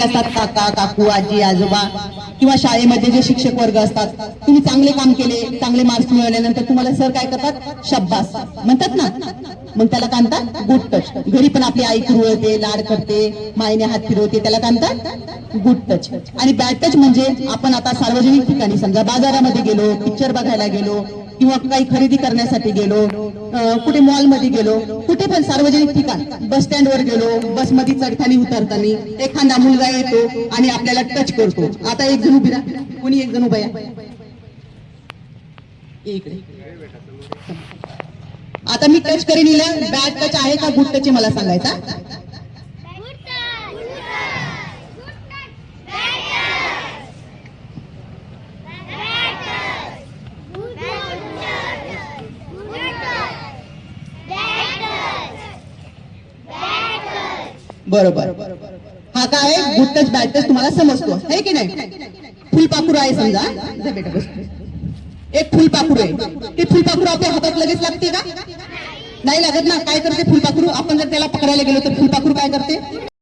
असतात काका काकू आजी आजोबा किंवा शाळेमध्ये जे शिक्षक वर्ग असतात तुम्ही चांगले काम केले चांगले मार्क्स मिळवल्यानंतर तुम्हाला सर काय करतात? शब्बास म्हणतात ना. मग त्याला काय म्हणतात? गुड टच घरी पण आपली आई कुरवते लाड करते मायने हात फिरवते त्याला काय म्हणतात? गुड टच आणि बॅड टच म्हणजे आपण आता सार्वजनिक ठिकाणी समजा बाजारामध्ये गेलो पिक्चर बघायला गेलो किंवा काही खरेदी करण्यासाठी गेलो कुठे कुठे मॉलमध्ये गेलो कुठे पण सार्वजनिक ठिकाण बस स्टँडवर गेलो बसमध्ये चढताना उतरताना एखादा मुलगा येतो आणि आपल्याला टच करतो. आता एक जण उभी राहा. कोणी एक जण उभा या? इकडे. आता मी टच करीन हिला. बॅड टच आहे का गुड टच आहे मला सांगायचा? बरोबर. हा काय गुड टच बॅड टच तुम्हाला समजतो. आहे की नाही? फुलपाखरू आहे समजा. एक फुलपाखरू आहे. ते फुलपाखरू आपल्या हातात लगेच लागते का? नाही लागत ना. काय करते फुलपाखरू आपण जर त्याला पकडायला गेलो तर फुलपाखरू काय करते?